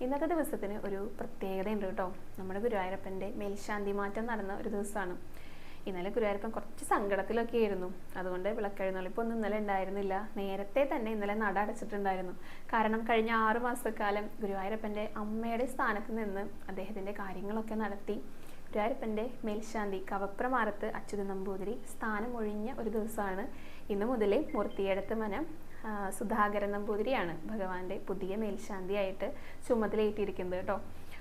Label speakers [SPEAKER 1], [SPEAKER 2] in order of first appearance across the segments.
[SPEAKER 1] ഇന്നത്തെ ദിവസത്തിന് ഒരു പ്രത്യേകതയുണ്ട് കേട്ടോ. നമ്മുടെ ഗുരുവായൂരപ്പന്റെ മേൽശാന്തി മാറ്റം നടന്ന ഒരു ദിവസമാണ്. ഇന്നലെ ഗുരുവായൂരപ്പൻ കുറച്ച് സങ്കടത്തിലൊക്കെ ആയിരുന്നു അതുകൊണ്ട് വിളക്കെഴുന്നള്ളിപ്പൊന്നും ഇന്നലെ ഉണ്ടായിരുന്നില്ല. നേരത്തെ തന്നെ ഇന്നലെ നട അടച്ചിട്ടുണ്ടായിരുന്നു. കാരണം കഴിഞ്ഞ ആറു മാസക്കാലം ഗുരുവായൂരപ്പന്റെ അമ്മയുടെ സ്ഥാനത്ത് നിന്ന് അദ്ദേഹത്തിന്റെ കാര്യങ്ങളൊക്കെ നടത്തി. ഗുരുവായൂരപ്പന്റെ മേൽശാന്തി കവപ്രമാരത്ത് അച്യുത നമ്പൂതിരി സ്ഥാനം ഒഴിഞ്ഞ ഒരു ദിവസമാണ്. ഇന്നു മുതൽ മൂർത്തിയെടുത്ത് മനം സുധാകരൻ നമ്പൂതിരിയാണ് ഭഗവാന്റെ പുതിയ മേൽശാന്തിയായിട്ട് ചുമതലയേറ്റിരിക്കുന്നത് കേട്ടോ.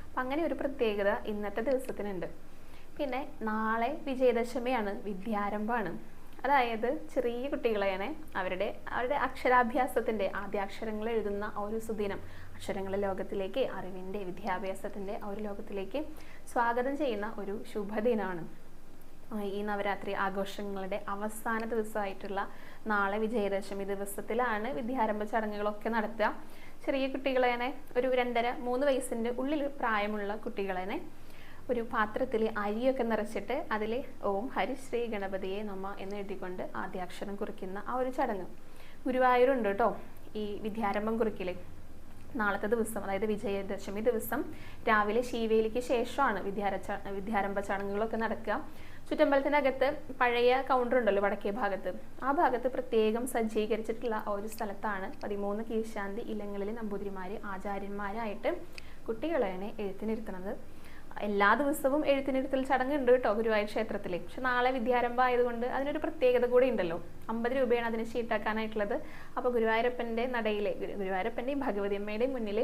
[SPEAKER 1] അപ്പം അങ്ങനെ ഒരു പ്രത്യേകത ഇന്നത്തെ ദിവസത്തിനുണ്ട്. പിന്നെ നാളെ വിജയദശമിയാണ് വിദ്യാരംഭമാണ്. അതായത് ചെറിയ കുട്ടികളെയാണ് അവരുടെ അവരുടെ അക്ഷരാഭ്യാസത്തിന്റെ ആദ്യാക്ഷരങ്ങൾ എഴുതുന്ന ആ ഒരു സുദിനം. അക്ഷരങ്ങളുടെ ലോകത്തിലേക്ക് അറിവിന്റെ വിദ്യാഭ്യാസത്തിന്റെ ആ ഒരു ലോകത്തിലേക്ക് സ്വാഗതം ചെയ്യുന്ന ഒരു ശുഭദിനമാണ്. ഈ നവരാത്രി ആഘോഷങ്ങളുടെ അവസാന ദിവസമായിട്ടുള്ള നാളെ വിജയദശമി ദിവസത്തിലാണ് വിദ്യാരംഭ ചടങ്ങുകളൊക്കെ നടത്തുക. ചെറിയ കുട്ടികളെ ഒരു രണ്ടര മൂന്ന് വയസ്സിന്റെ ഉള്ളിൽ പ്രായമുള്ള കുട്ടികളെ ഒരു പാത്രത്തിൽ അരിയൊക്കെ നിറച്ചിട്ട് അതിൽ ഓം ഹരിശ്രീ ഗണപതിയെ നമ്മ എന്ന് എഴുതിക്കൊണ്ട് ആദ്യാക്ഷരം കുറിക്കുന്ന ആ ഒരു ചടങ്ങ്. ഗുരുവായൂരുണ്ട് കേട്ടോ ഈ വിദ്യാരംഭം കുറിക്കൽ നാളത്തെ ദിവസം അതായത് വിജയദശമി ദിവസം രാവിലെ ശീവേലിക്ക് ശേഷമാണ് വിദ്യാര വിദ്യാരംഭ ചടങ്ങുകളൊക്കെ നടക്കുക. ചുറ്റമ്പലത്തിനകത്ത് പഴയ കൗണ്ടർ ഉണ്ടല്ലോ വടക്കേ ഭാഗത്ത്. ആ ഭാഗത്ത് പ്രത്യേകം സജ്ജീകരിച്ചിട്ടുള്ള ഒരു സ്ഥലത്താണ് പതിമൂന്ന് കീഴ്ശാന്തി ഇല്ലങ്ങളിൽ നമ്പൂതിരിമാർ ആചാര്യന്മാരായിട്ട് കുട്ടികളെ എഴുത്തിനിരുത്തുന്നത്. എല്ലാ ദിവസവും എഴുത്തിനിരുത്തൽ ചടങ്ങ് ഉണ്ട് കേട്ടോ ഗുരുവായൂർ ക്ഷേത്രത്തിൽ പക്ഷെ നാളെ വിദ്യാരംഭം ആയതുകൊണ്ട് അതിനൊരു പ്രത്യേകത കൂടി ഉണ്ടല്ലോ. അമ്പത് രൂപയാണ് അതിന് ഷീട്ടാക്കാനായിട്ടുള്ളത് അപ്പോൾ ഗുരുവായൂരപ്പന്റെ നടയിലെ ഗുരു- ഗുരുവായൂരപ്പന്റെയും ഭഗവതിയമ്മയുടെയും മുന്നിൽ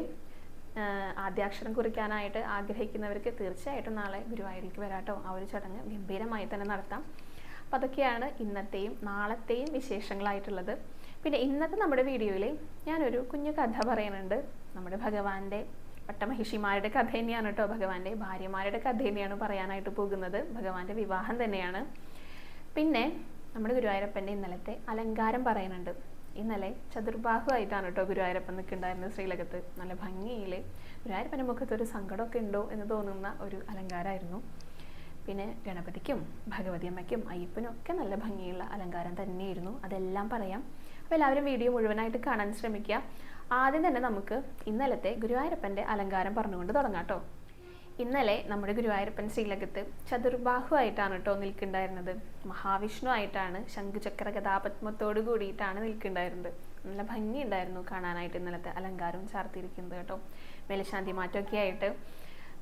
[SPEAKER 1] ആദ്യാക്ഷരം കുറിക്കാനായിട്ട് ആഗ്രഹിക്കുന്നവർക്ക് തീർച്ചയായിട്ടും നാളെ ഗുരുവായൂരിലേക്ക് വരാട്ടോ ആ ഒരു ചടങ്ങ് ഗംഭീരമായി തന്നെ നടത്താം. അപ്പം അതൊക്കെയാണ് ഇന്നത്തെയും നാളത്തെയും വിശേഷങ്ങളായിട്ടുള്ളത്. പിന്നെ ഇന്നത്തെ നമ്മുടെ വീഡിയോയിൽ ഞാനൊരു കുഞ്ഞു കഥ പറയുന്നുണ്ട്. നമ്മുടെ ഭഗവാന്റെ പട്ടമഹിഷിമാരുടെ കഥ തന്നെയാണ് കേട്ടോ. ഭഗവാന്റെ ഭാര്യമാരുടെ കഥ തന്നെയാണ് പറയാനായിട്ട് പോകുന്നത്. ഭഗവാന്റെ വിവാഹം തന്നെയാണ്. പിന്നെ നമ്മുടെ ഗുരുവായൂരപ്പന്റെ ഇന്നലത്തെ അലങ്കാരം പറയുന്നുണ്ട്. ഇന്നലെ ചതുർബാഹു ആയിട്ടാണ് കേട്ടോ ഗുരുവായൂരപ്പൻ നിൽക്കുന്നുണ്ടായിരുന്നത് ശ്രീലകത്ത്. നല്ല ഭംഗിയിൽ ഗുരുവായൂരപ്പന്റെ മുഖത്ത് ഒരു സങ്കടമൊക്കെ ഉണ്ടോ എന്ന് തോന്നുന്ന ഒരു അലങ്കാരമായിരുന്നു. പിന്നെ ഗണപതിക്കും ഭഗവതി അമ്മയ്ക്കും അയ്യപ്പനും ഒക്കെ നല്ല ഭംഗിയുള്ള അലങ്കാരം തന്നെയായിരുന്നു. അതെല്ലാം പറയാം. അപ്പോൾ എല്ലാവരും വീഡിയോ മുഴുവനായിട്ട് കാണാൻ ശ്രമിക്കുക. ആദ്യം തന്നെ നമുക്ക് ഇന്നലത്തെ ഗുരുവായൂരപ്പന്റെ അലങ്കാരം പറഞ്ഞുകൊണ്ട് തുടങ്ങാം കേട്ടോ. ഇന്നലെ നമ്മുടെ ഗുരുവായൂരപ്പൻ ശ്രീലകത്ത് ചതുർബാഹു ആയിട്ടാണ് കേട്ടോ നിൽക്കുന്നുണ്ടായിരുന്നത്. മഹാവിഷ്ണു ആയിട്ടാണ് ശംഖുചക്ര കഥാപത്മത്തോട് കൂടിയിട്ടാണ് നിൽക്കുന്നുണ്ടായിരുന്നത്. നല്ല ഭംഗിയുണ്ടായിരുന്നു കാണാനായിട്ട് ഇന്നലത്തെ അലങ്കാരവും ചാർത്തിയിരിക്കുന്നത് കേട്ടോ. മേലശാന്തി മാറ്റമൊക്കെ ആയിട്ട്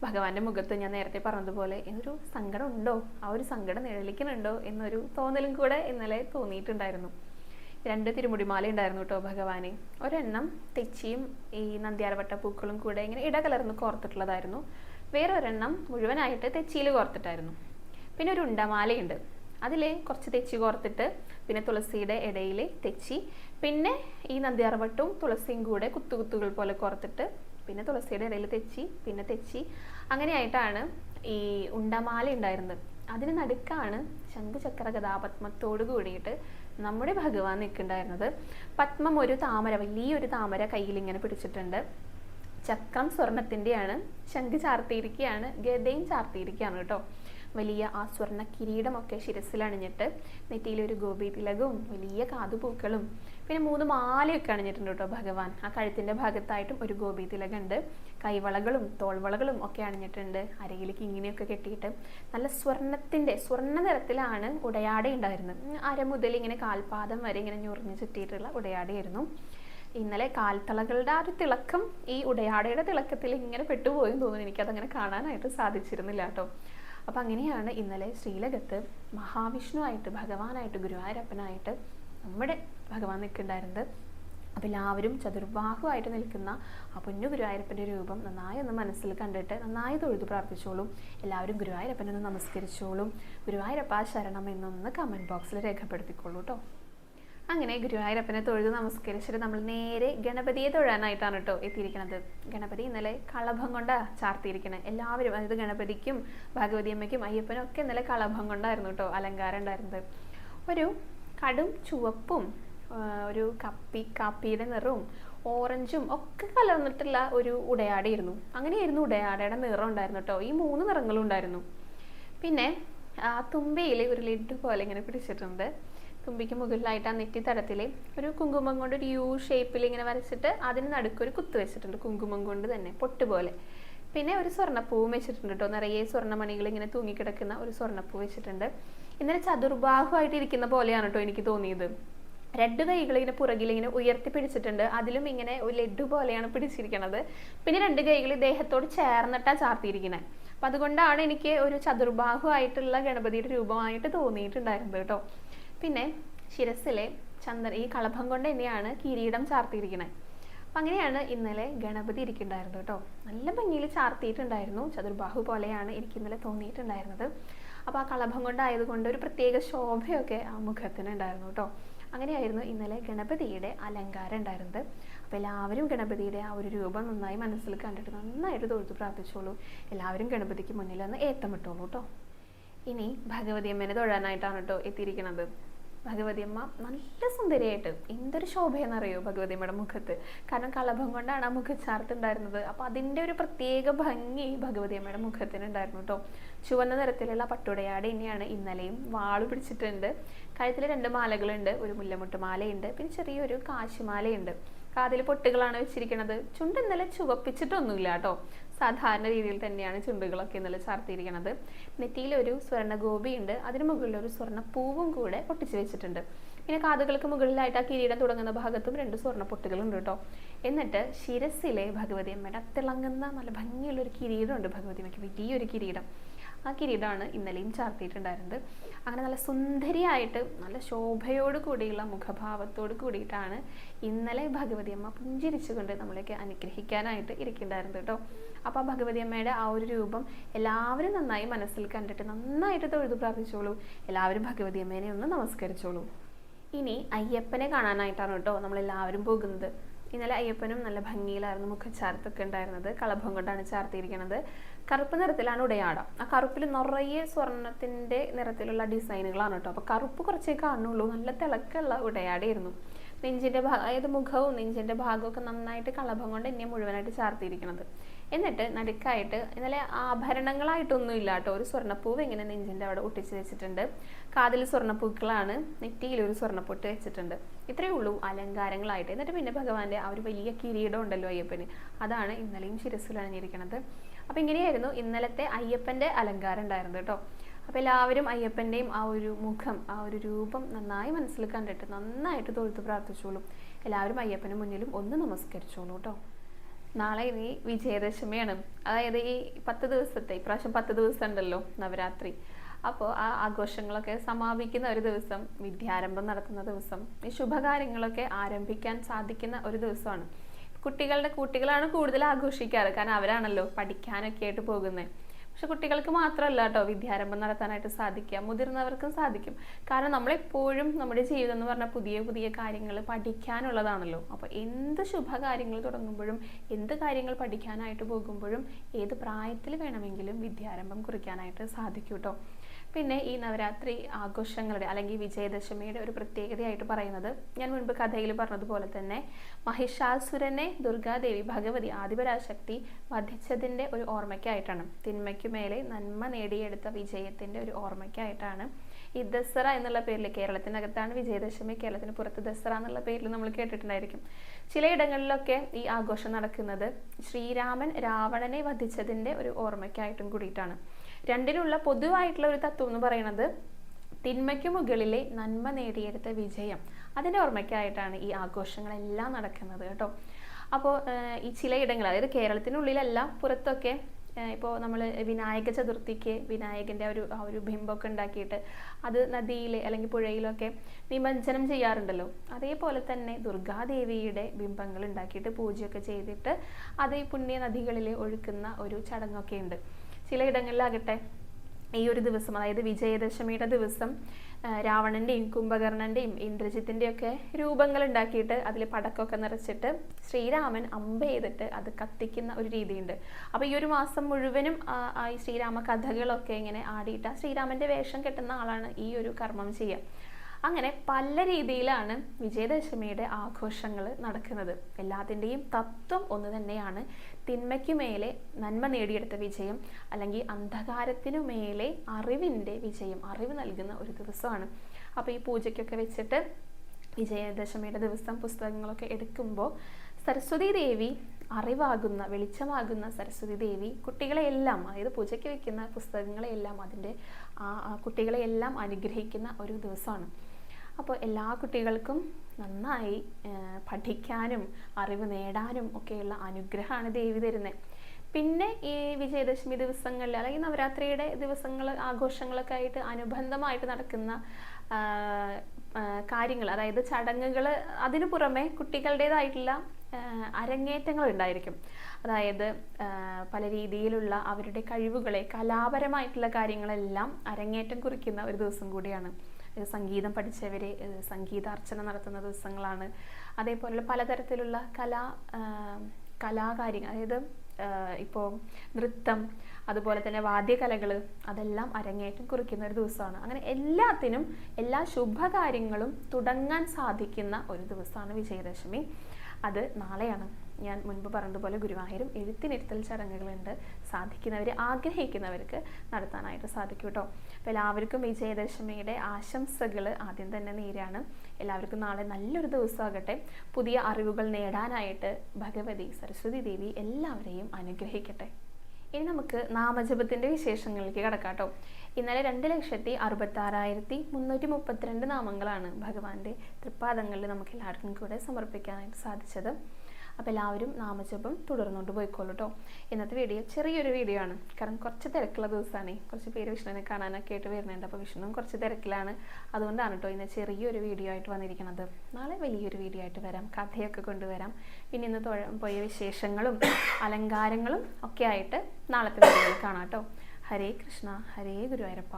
[SPEAKER 1] ഭഗവാന്റെ മുഖത്ത് ഞാൻ നേരത്തെ പറഞ്ഞതുപോലെ എന്നൊരു സങ്കടം ഉണ്ടോ? ആ ഒരു സങ്കടം നിഴലിക്കുന്നുണ്ടോ? എന്നൊരു തോന്നലും കൂടെ ഇന്നലെ തോന്നിയിട്ടുണ്ടായിരുന്നു. രണ്ട് തിരുമുടിമാല ഉണ്ടായിരുന്നു കേട്ടോ ഭഗവാനെ. ഒരെണ്ണം തെച്ചിയും ഈ നന്ദ്യാരവട്ട പൂക്കളും കൂടെ ഇങ്ങനെ ഇടകലർന്ന് കോർത്തിട്ടുള്ളതായിരുന്നു. വേറെ ഒരെണ്ണം മുഴുവനായിട്ട് തെച്ചിയിൽ കോർത്തിട്ടായിരുന്നു. പിന്നെ ഒരു ഉണ്ടമാലയുണ്ട്. അതിൽ കുറച്ച് തെച്ചി കോർത്തിട്ട് പിന്നെ തുളസിയുടെ ഇടയിൽ തെച്ചി പിന്നെ ഈ നന്ദിയാർവട്ടവും തുളസിയും കൂടെ കുത്തുകുത്തുകൾ പോലെ കോർത്തിട്ട് പിന്നെ തുളസിയുടെ ഇടയിൽ തെച്ചി പിന്നെ തെച്ചി. അങ്ങനെയായിട്ടാണ് ഈ ഉണ്ടമാല ഉണ്ടായിരുന്നത്. അതിന് നടുക്കാണ് ശംഖുചക്ര കഥാപത്മത്തോട് കൂടിയിട്ട് നമ്മുടെ ഭഗവാൻ നിൽക്കുന്നുണ്ടായിരുന്നത്. പത്മം ഒരു താമര വലിയൊരു താമര കയ്യിൽ ഇങ്ങനെ പിടിച്ചിട്ടുണ്ട്. ചക്രം സ്വർണത്തിന്റെയാണ്. ശംഖ് ചാർത്തിയിരിക്കുകയാണ് ഗതയും ചാർത്തിയിരിക്കുകയാണ് കേട്ടോ. വലിയ ആ സ്വർണ കിരീടമൊക്കെ ശിരസിലണിഞ്ഞിട്ട് നെറ്റിയിൽ ഒരു ഗോപി തിലകവും വലിയ കാതുപൂക്കളും പിന്നെ മൂന്ന് മാലയൊക്കെ അണിഞ്ഞിട്ടുണ്ട് കേട്ടോ ഭഗവാൻ. ആ കഴുത്തിന്റെ ഭാഗത്തായിട്ടും ഒരു ഗോപി തിലകുണ്ട് കൈവളകളും തോൾവളകളും ഒക്കെ അണിഞ്ഞിട്ടുണ്ട്. അരയിലേക്ക് ഇങ്ങനെയൊക്കെ കെട്ടിയിട്ട് നല്ല സ്വർണത്തിന്റെ സ്വർണ നിറത്തിലാണ് ഉടയാട ഉണ്ടായിരുന്നത് അര മുതൽ ഇങ്ങനെ കാൽപാദം വരെ ഇങ്ങനെ ഞൊറിഞ്ഞ് ചുറ്റിയിട്ടുള്ള ഉടയാടയായിരുന്നു. ഇന്നലെ കാൽത്തളകളുടെ ആ ഒരു തിളക്കം ഈ ഉടയാടയുടെ തിളക്കത്തിൽ ഇങ്ങനെ പെട്ടുപോയെന്ന് തോന്നുന്നു. എനിക്കതങ്ങനെ കാണാനായിട്ട് സാധിച്ചിരുന്നില്ല കേട്ടോ. അപ്പം അങ്ങനെയാണ് ഇന്നലെ ശ്രീലകത്ത് മഹാവിഷ്ണുവായിട്ട് ഭഗവാനായിട്ട് ഗുരുവായൂരപ്പനായിട്ട് നമ്മുടെ ഭഗവാൻ നിൽക്കുന്നുണ്ടായിരുന്നത്. അപ്പോൾ എല്ലാവരും ചതുർബാഹുവായിട്ട് നിൽക്കുന്ന ആ പൊന്നു ഗുരുവായൂരപ്പന്റെ രൂപം നന്നായി ഒന്ന് മനസ്സിൽ കണ്ടിട്ട് നന്നായി തൊഴുതു പ്രാർത്ഥിച്ചോളും. എല്ലാവരും ഗുരുവായൂരപ്പനെ ഒന്ന് നമസ്കരിച്ചോളും. ഗുരുവായൂരപ്പ ശരണം എന്നൊന്ന് കമന്റ് ബോക്സിൽ രേഖപ്പെടുത്തിക്കോളൂ കേട്ടോ. അങ്ങനെ ഗുരുവായൂരപ്പനെ തൊഴുത് നമസ്കരിച്ചിട്ട് നമ്മൾ നേരെ ഗണപതിയെ തൊഴാനായിട്ടാണ് കേട്ടോ എത്തിയിരിക്കുന്നത്. ഗണപതി ഇന്നലെ കളഭം കൊണ്ടാണ് ചാർത്തിയിരിക്കണേ. എല്ലാവരും അതായത് ഗണപതിക്കും ഭഗവതി അമ്മയ്ക്കും അയ്യപ്പനും ഒക്കെ ഇന്നലെ കളഭം കൊണ്ടായിരുന്നു കേട്ടോ അലങ്കാരം ഉണ്ടായിരുന്നത്. ഒരു കടും ചുവപ്പും ഒരു കപ്പി കാപ്പിയുടെ നിറവും ഓറഞ്ചും ഒക്കെ കലർന്നിട്ടുള്ള ഒരു ഉടയാടയായിരുന്നു അങ്ങനെയായിരുന്നു ഉടയാടയുടെ നിറം ഉണ്ടായിരുന്നു കേട്ടോ ഈ മൂന്ന് നിറങ്ങളും ഉണ്ടായിരുന്നു. പിന്നെ ആ തുമ്പയിൽ ഒരു ലിഡ് പോലെ ഇങ്ങനെ പിടിച്ചിട്ടുണ്ട്. തുമ്പിക്ക് മുകളിലായിട്ട് ആ നെറ്റിത്തടത്തിൽ ഒരു കുങ്കുമം കൊണ്ട് ഒരു യു ഷേപ്പിൽ ഇങ്ങനെ വരച്ചിട്ട് അതിന് നടുക്കൊരു കുത്ത് വെച്ചിട്ടുണ്ട് കുങ്കുമം കൊണ്ട് തന്നെ പൊട്ട് പോലെ. പിന്നെ ഒരു സ്വർണപ്പൂവും വെച്ചിട്ടുണ്ട് കേട്ടോ നിറയെ സ്വർണമണികൾ ഇങ്ങനെ തൂങ്ങിക്കിടക്കുന്ന ഒരു സ്വർണപ്പൂ വെച്ചിട്ടുണ്ട്. ഇന്നലെ ചതുർബാഹുവായിട്ട് ഇരിക്കുന്ന പോലെയാണ് കേട്ടോ എനിക്ക് തോന്നിയത്. രണ്ട് കൈകൾ ഇങ്ങനെ പുറകിൽ ഇങ്ങനെ ഉയർത്തി പിടിച്ചിട്ടുണ്ട്. അതിലും ഇങ്ങനെ ഒരു ലഡു പോലെയാണ് പിടിച്ചിരിക്കുന്നത് പിന്നെ രണ്ട് കൈകൾ ദേഹത്തോട് ചേർന്നിട്ടാ ചാർത്തിയിരിക്കുന്നത് അപ്പൊ അതുകൊണ്ടാണ് എനിക്ക് ഒരു ചതുർബാഹു ആയിട്ടുള്ള ഗണപതിയുടെ രൂപമായിട്ട് തോന്നിയിട്ടുണ്ടായിരുന്നത് കേട്ടോ പിന്നെ ശിരസിലെ ചന്ദ്ര ഈ കളഭം കൊണ്ട് തന്നെയാണ് കിരീടം ചാർത്തിയിരിക്കുന്നത് അപ്പം അങ്ങനെയാണ് ഇന്നലെ ഗണപതി ഇരിക്കുന്നുണ്ടായിരുന്നത് കേട്ടോ. നല്ല ഭംഗിയിൽ ചാർത്തിയിട്ടുണ്ടായിരുന്നു. ചതുർബാഹു പോലെയാണ് എനിക്ക് ഇന്നലെ തോന്നിയിട്ടുണ്ടായിരുന്നത്. അപ്പോൾ ആ കളഭം കൊണ്ടായതുകൊണ്ട് ഒരു പ്രത്യേക ശോഭയൊക്കെ ആ മുഖത്തിന് ഉണ്ടായിരുന്നു കേട്ടോ. അങ്ങനെയായിരുന്നു ഇന്നലെ ഗണപതിയുടെ അലങ്കാരം ഉണ്ടായിരുന്നത്. അപ്പോൾ എല്ലാവരും ഗണപതിയുടെ ആ ഒരു രൂപം നന്നായി മനസ്സിൽ കണ്ടിട്ട് നന്നായിട്ട് തൊഴുത്ത് പ്രാർത്ഥിച്ചോളൂ. എല്ലാവരും ഗണപതിക്ക് മുന്നിൽ ഒന്ന് ഏത്തമിട്ടോളൂ കേട്ടോ. ഇനി ഭഗവതി അമ്മേനെ തൊഴാനായിട്ടാണ് കേട്ടോ എത്തിയിരിക്കുന്നത് ഭഗവതി അമ്മ നല്ല സുന്ദരിയായിട്ട് എന്തൊരു ശോഭയെന്നറിയോ ഭഗവതി അമ്മയുടെ മുഖത്ത്? കാരണം കളഭം കൊണ്ടാണ് ആ മുഖച്ചാർത്തുണ്ടായിരുന്നത് അപ്പൊ അതിന്റെ ഒരു പ്രത്യേക ഭംഗി ഭഗവതി അമ്മയുടെ മുഖത്തിന് ഉണ്ടായിരുന്നു കേട്ടോ. ചുവന്ന നിറത്തിലുള്ള പട്ടുടയാട് ഇനിയാണ് ഇന്നലെയും വാൾ പിടിച്ചിട്ടുണ്ട്. കഴുത്തിൽ രണ്ട് മാലകളുണ്ട് ഒരു മുല്ലമുട്ട് മാലയുണ്ട് പിന്നെ ചെറിയൊരു കാശിമാലയുണ്ട്. കാതിൽ പൊട്ടുകളാണ് വെച്ചിരിക്കുന്നത് ചുണ്ട് ഇന്നലെ ചുവപ്പിച്ചിട്ടൊന്നുമില്ല കേട്ടോ. സാധാരണ രീതിയിൽ തന്നെയാണ് ചുണ്ടുകളൊക്കെ ഇന്നലെ ചാർത്തിയിരിക്കുന്നത് നെറ്റിയിൽ ഒരു സ്വർണ ഗോപിയുണ്ട് അതിന് മുകളിൽ ഒരു സ്വർണ പൂവും കൂടെ ഒട്ടിച്ചു വെച്ചിട്ടുണ്ട്. പിന്നെ കാതുകൾക്ക് മുകളിലായിട്ട് ആ കിരീടം തുടങ്ങുന്ന ഭാഗത്തും രണ്ട് സ്വർണ പൊട്ടുകളുണ്ട് കേട്ടോ. എന്നിട്ട് ശിരസിലെ ഭഗവതി അമ്മയുടെ തിളങ്ങുന്ന നല്ല ഭംഗിയുള്ള ഒരു കിരീടമുണ്ട് ഭഗവതി അമ്മയ്ക്ക് വലിയൊരു കിരീടം. ആ കിരീടമാണ് ഇന്നലെയും ചാർത്തിയിട്ടുണ്ടായിരുന്നത്. അങ്ങനെ നല്ല സുന്ദരിയായിട്ട് നല്ല ശോഭയോട് കൂടിയുള്ള മുഖഭാവത്തോട് കൂടിയിട്ടാണ് ഇന്നലെ ഭഗവതി അമ്മ പുഞ്ചിരിച്ചുകൊണ്ട് നമ്മളെയൊക്കെ അനുഗ്രഹിക്കാനായിട്ട് ഇരിക്കുന്നുണ്ടായിരുന്നത് കേട്ടോ. അപ്പോൾ ആ ഭഗവതി അമ്മയുടെ ആ ഒരു രൂപം എല്ലാവരും നന്നായി മനസ്സിൽ കണ്ടിട്ട് നന്നായിട്ട് തൊഴുതു പ്രാർത്ഥിച്ചോളൂ. എല്ലാവരും ഭഗവതി അമ്മേനെ ഒന്ന് നമസ്കരിച്ചോളൂ. ഇനി അയ്യപ്പനെ കാണാനായിട്ടാണ് കേട്ടോ നമ്മളെല്ലാവരും പോകുന്നത്. ഇന്നലെ അയ്യപ്പനും നല്ല ഭംഗിയിലായിരുന്നു മുഖച്ചാർത്തൊക്കെ ഉണ്ടായിരുന്നത്. കളഭം കൊണ്ടാണ് ചാർത്തിയിരിക്കുന്നത് കറുപ്പ് നിറത്തിലാണ് ഉടയാടം. ആ കറുപ്പിൽ നിറയെ സ്വർണത്തിന്റെ നിറത്തിലുള്ള ഡിസൈനുകളാണ് കേട്ടോ. അപ്പൊ കറുപ്പ് കുറച്ചേ കാണുള്ളൂ. നല്ല തിളക്കമുള്ള ഉടയാടയായിരുന്നു. നെഞ്ചിന്റെ ഭാഗം അതായത് മുഖവും നെഞ്ചിന്റെ ഭാഗവും ഒക്കെ നന്നായിട്ട് കളഭം കൊണ്ട് എന്നെ മുഴുവനായിട്ട് ചാർത്തിയിരിക്കുന്നത് എന്നിട്ട് നടുക്കായിട്ട് ഇന്നലെ ആഭരണങ്ങളായിട്ടൊന്നും ഇല്ല കേട്ടോ. ഒരു സ്വർണപ്പൂവ് ഇങ്ങനെ നെഞ്ചിന്റെ അവിടെ ഒട്ടിച്ച് വെച്ചിട്ടുണ്ട്. കാതിൽ സ്വർണപ്പൂക്കളാണ്. നെറ്റിയിൽ ഒരു സ്വർണപ്പൊട്ട് വെച്ചിട്ടുണ്ട്. ഇത്രയേ ഉള്ളൂ അലങ്കാരങ്ങളായിട്ട്. എന്നിട്ട് പിന്നെ ഭഗവാന്റെ ആ ഒരു വലിയ കിരീടം ഉണ്ടല്ലോ അയ്യപ്പന്. അതാണ് ഇന്നലെയും ശിരസിൽ അണിഞ്ഞിരിക്കുന്നത് അപ്പൊ ഇങ്ങനെയായിരുന്നു ഇന്നലത്തെ അയ്യപ്പന്റെ അലങ്കാരം ഉണ്ടായിരുന്നത് കേട്ടോ. അപ്പൊ എല്ലാവരും അയ്യപ്പന്റെയും ആ ഒരു മുഖം ആ ഒരു രൂപം നന്നായി മനസ്സിൽ കണ്ടിട്ട് നന്നായിട്ട് തൊഴുത്ത് പ്രാർത്ഥിച്ചോളും. എല്ലാവരും അയ്യപ്പന് മുന്നിലും ഒന്ന് നമസ്കരിച്ചോളൂ കേട്ടോ. നാളെ ഇനി വിജയദശമിയാണ്. അതായത് ഈ പത്ത് ദിവസത്തെ ഇപ്രാവശ്യം പത്ത് ദിവസം ഉണ്ടല്ലോ നവരാത്രി. അപ്പോൾ ആ ആഘോഷങ്ങളൊക്കെ സമാപിക്കുന്ന ഒരു ദിവസം വിദ്യാരംഭം നടത്തുന്ന ദിവസം ഈ ശുഭകാര്യങ്ങളൊക്കെ ആരംഭിക്കാൻ സാധിക്കുന്ന ഒരു ദിവസമാണ്. കുട്ടികളുടെ കുട്ടികളാണ് കൂടുതൽ ആഘോഷിക്കാറ്. കാരണം അവരാണല്ലോ പഠിക്കാനൊക്കെ ആയിട്ട് പോകുന്നത്. പക്ഷെ കുട്ടികൾക്ക് മാത്രമല്ല കേട്ടോ വിദ്യാരംഭം നടത്താനായിട്ട് സാധിക്കുക മുതിർന്നവർക്കും സാധിക്കും. കാരണം നമ്മളെപ്പോഴും നമ്മുടെ ജീവിതം എന്ന് പറഞ്ഞാൽ പുതിയ പുതിയ കാര്യങ്ങൾ പഠിക്കാനുള്ളതാണല്ലോ. അപ്പോൾ എന്ത് ശുഭകാര്യങ്ങൾ തുടങ്ങുമ്പോഴും എന്ത് കാര്യങ്ങൾ പഠിക്കാനായിട്ട് പോകുമ്പോഴും ഏത് പ്രായത്തിൽ വേണമെങ്കിലും വിദ്യാരംഭം കുറിക്കാനായിട്ട് സാധിക്കും കേട്ടോ. പിന്നെ ഈ നവരാത്രി ആഘോഷങ്ങളുടെ അല്ലെങ്കിൽ വിജയദശമിയുടെ ഒരു പ്രത്യേകതയായിട്ട് പറയുന്നത് ഞാൻ മുൻപ് കഥയിൽ പറഞ്ഞതുപോലെ തന്നെ മഹിഷാസുരനെ ദുർഗാദേവി ഭഗവതി ആദിപരാശക്തി വധിച്ചതിന്റെ ഒരു ഓർമ്മയ്ക്കായിട്ടാണ്. തിന്മയ്ക്കു മേലെ നന്മ നേടിയെടുത്ത വിജയത്തിന്റെ ഒരു ഓർമ്മയ്ക്കായിട്ടാണ് ഈ ദസറ എന്നുള്ള പേരിൽ കേരളത്തിനകത്താണ് വിജയദശമി കേരളത്തിന് പുറത്ത് ദസറ എന്നുള്ള പേരിൽ നമ്മൾ കേട്ടിട്ടുണ്ടായിരിക്കും. ചിലയിടങ്ങളിലൊക്കെ ഈ ആഘോഷം നടക്കുന്നത് ശ്രീരാമൻ രാവണനെ വധിച്ചതിന്റെ ഒരു ഓർമ്മയ്ക്കായിട്ടും കൂടിയിട്ടാണ്. രണ്ടിനുള്ള പൊതുവായിട്ടുള്ള ഒരു തത്വം എന്ന് പറയുന്നത് തിന്മയ്ക്ക് മുകളിലെ നന്മ നേടിയെടുത്ത വിജയം. അതിന്റെ ഓർമ്മയ്ക്കായിട്ടാണ് ഈ ആഘോഷങ്ങളെല്ലാം നടക്കുന്നത് കേട്ടോ. അപ്പോൾ ഈ ചിലയിടങ്ങൾ അതായത് കേരളത്തിനുള്ളിലല്ല പുറത്തൊക്കെ ഇപ്പോൾ നമ്മൾ വിനായക ചതുർത്ഥിക്ക് വിനായകന്റെ ഒരു ആ ഒരു ബിംബമൊക്കെ ഉണ്ടാക്കിയിട്ട് അത് നദിയിൽ അല്ലെങ്കിൽ പുഴയിലൊക്കെ നിമജ്ജനം ചെയ്യാറുണ്ടല്ലോ. അതേപോലെ തന്നെ ദുർഗാദേവിയുടെ ബിംബങ്ങൾ ഉണ്ടാക്കിയിട്ട് പൂജയൊക്കെ ചെയ്തിട്ട് അത് പുണ്യ നദികളിൽ ഒഴുക്കുന്ന ഒരു ചടങ്ങൊക്കെ ഉണ്ട്. ചിലയിടങ്ങളിലാകട്ടെ ഈ ഒരു ദിവസം അതായത് വിജയദശമിയുടെ ദിവസം രാവണന്റെയും കുംഭകർണന്റെയും ഇന്ദ്രജിത്തിന്റെയൊക്കെ രൂപങ്ങൾ ഉണ്ടാക്കിയിട്ട് അതിൽ പടക്കമൊക്കെ നിറച്ചിട്ട് ശ്രീരാമൻ അമ്പ ചെയ്തിട്ട് അത് കത്തിക്കുന്ന ഒരു രീതിയുണ്ട്. അപ്പോൾ ഈ ഒരു മാസം മുഴുവനും ഈ ശ്രീരാമ കഥകളൊക്കെ ഇങ്ങനെ ആടിയിട്ട് ആ ശ്രീരാമന്റെ വേഷം കെട്ടുന്ന ആളാണ് ഈ ഒരു കർമ്മം ചെയ്യുക. അങ്ങനെ പല രീതിയിലാണ് വിജയദശമിയുടെ ആഘോഷങ്ങൾ നടക്കുന്നത്. എല്ലാത്തിന്റെയും തത്വം ഒന്ന് തന്നെയാണ് തിന്മയ്ക്ക് മേലെ നന്മ നേടിയെടുത്ത വിജയം അല്ലെങ്കിൽ അന്ധകാരത്തിനു മേലെ അറിവിന്റെ വിജയം അറിവ് നൽകുന്ന ഒരു ദിവസമാണ്. അപ്പോൾ ഈ പൂജയ്ക്കൊക്കെ വെച്ചിട്ട് വിജയദശമിയുടെ ദിവസം പുസ്തകങ്ങളൊക്കെ എടുക്കുമ്പോൾ സരസ്വതി ദേവി അറിവാകുന്ന വെളിച്ചമാകുന്ന സരസ്വതി ദേവി കുട്ടികളെയെല്ലാം അതായത് പൂജയ്ക്ക് വയ്ക്കുന്ന പുസ്തകങ്ങളെയെല്ലാം അതിന്റെ കുട്ടികളെയെല്ലാം അനുഗ്രഹിക്കുന്ന ഒരു ദിവസമാണ്. അപ്പോൾ എല്ലാ കുട്ടികൾക്കും നന്നായി പഠിക്കാനും അറിവ് നേടാനും ഒക്കെയുള്ള അനുഗ്രഹമാണ് ദേവി തരുന്നത് പിന്നെ ഈ വിജയദശമി ദിവസങ്ങളിൽ അല്ലെങ്കിൽ നവരാത്രിയുടെ ദിവസങ്ങൾ ആഘോഷങ്ങളൊക്കെ ആയിട്ട് അനുബന്ധമായിട്ട് നടക്കുന്ന കാര്യങ്ങൾ അതായത് ചടങ്ങുകൾ അതിനു പുറമെ കുട്ടികളുടേതായിട്ടുള്ള അരങ്ങേറ്റങ്ങൾ ഉണ്ടായിരിക്കും. അതായത് പല രീതിയിലുള്ള അവരുടെ കഴിവുകളെ കലാപരമായിട്ടുള്ള കാര്യങ്ങളെല്ലാം അരങ്ങേറ്റം കുറിക്കുന്ന ഒരു ദിവസം കൂടിയാണ്. സംഗീതം പഠിച്ചവർ സംഗീതാർച്ചന നടത്തുന്ന ദിവസങ്ങളാണ്. അതേപോലെയുള്ള പലതരത്തിലുള്ള കലാ കലാകാര്യങ്ങൾ അതായത് ഇപ്പോൾ നൃത്തം അതുപോലെ തന്നെ വാദ്യകലകൾ അതെല്ലാം അരങ്ങേറ്റം കുറിക്കുന്ന ഒരു ദിവസമാണ്. അങ്ങനെ എല്ലാത്തിനും എല്ലാ ശുഭകാര്യങ്ങളും തുടങ്ങാൻ സാധിക്കുന്ന ഒരു ദിവസമാണ് വിജയദശമി. അത് നാളെയാണ്. ഞാൻ മുൻപ് പറഞ്ഞതുപോലെ ഗുരുവായൂരും എഴുത്തിനിരുത്തൽ ചടങ്ങുകളുണ്ട്. സാധിക്കുന്നവർ ആഗ്രഹിക്കുന്നവർക്ക് നടത്താനായിട്ട് സാധിക്കും കേട്ടോ അപ്പോൾ എല്ലാവർക്കും വിജയദശമിയുടെ ആശംസകൾ ആദ്യം തന്നെ നേരാണ്. എല്ലാവർക്കും നാളെ നല്ലൊരു ദിവസമാകട്ടെ പുതിയ അറിവുകൾ നേടാനായിട്ട് ഭഗവതി സരസ്വതി ദേവി എല്ലാവരെയും അനുഗ്രഹിക്കട്ടെ. ഇനി നമുക്ക് നാമജപത്തിന്റെ വിശേഷങ്ങളിലേക്ക് കടക്കാം കേട്ടോ ഇന്നലെ രണ്ട് ലക്ഷത്തി അറുപത്താറായിരത്തി മുന്നൂറ്റി മുപ്പത്തിരണ്ട് നാമങ്ങളാണ് ഭഗവാന്റെ തൃപ്പാദങ്ങളിൽ നമുക്ക് എല്ലാവർക്കും കൂടെ സമർപ്പിക്കാനായിട്ട് സാധിച്ചത്. അപ്പോൾ എല്ലാവരും നാമജപം തുടർന്നുകൊണ്ട് പോയിക്കോളൂ കേട്ടോ ഇന്നത്തെ വീഡിയോ ചെറിയൊരു വീഡിയോ ആണ്. കാരണം കുറച്ച് തിരക്കുള്ള ദിവസമാണ് കുറച്ച് പേര് വിഷ്ണുവിനെ കാണാനൊക്കെ ആയിട്ട് വരുന്നുണ്ട്. അപ്പോൾ വിഷ്ണുവും കുറച്ച് തിരക്കിലാണ്. അതുകൊണ്ടാണ് കേട്ടോ ഇന്ന് ചെറിയൊരു വീഡിയോ ആയിട്ട് വന്നിരിക്കുന്നത്. നാളെ വലിയൊരു വീഡിയോ ആയിട്ട് വരാം. കഥയൊക്കെ കൊണ്ടുവരാം. പിന്നെ ഇന്ന് പോയ വിശേഷങ്ങളും അലങ്കാരങ്ങളും ഒക്കെ ആയിട്ട് നാളത്തെ വീഡിയോയിൽ കാണാം കേട്ടോ ഹരേ കൃഷ്ണ. ഹരേ ഗുരുവായൂരപ്പ.